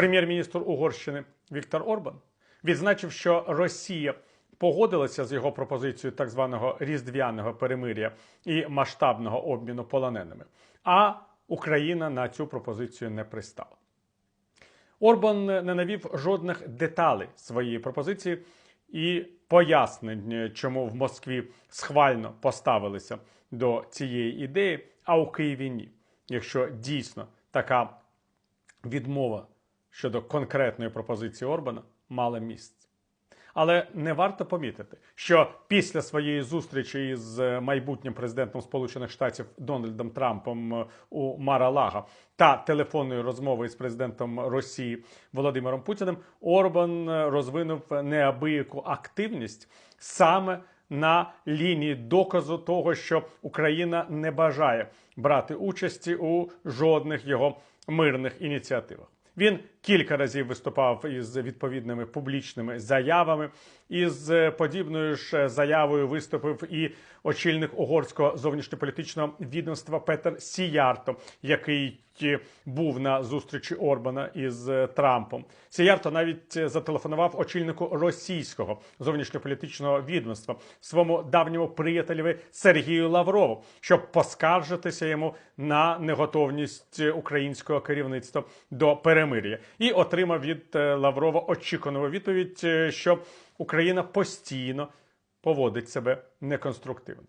Прем'єр-міністр Угорщини Віктор Орбан відзначив, що Росія погодилася з його пропозицією так званого різдвяного перемир'я і масштабного обміну полоненими, а Україна на цю пропозицію не пристала. Орбан не навів жодних деталей своєї пропозиції і пояснень, чому в Москві схвально поставилися до цієї ідеї, а у Києві ні. Якщо дійсно така відмова щодо конкретної пропозиції Орбана мала місце. Але не варто помітити, що після своєї зустрічі з майбутнім президентом Сполучених Штатів Дональдом Трампом е, у Мара-Лаго та телефонної розмови з президентом Росії Володимиром Путіним Орбан е, розвинув неабияку активність саме на лінії доказу того, що Україна не бажає брати участі у жодних його мирних ініціативах. Він кілька разів виступав із відповідними публічними заявами. Із подібною ж заявою виступив і очільник угорського зовнішньополітичного відомства Петер Сіярто, який був на зустрічі Орбана із Трампом. Сіярто навіть зателефонував очільнику російського зовнішньополітичного відомства своєму давньому приятелеві Сергію Лаврову, щоб поскаржитися йому на неготовність українського керівництва до перемир'я, і отримав від Лаврова очікувану відповідь, що Україна постійно поводить себе неконструктивно.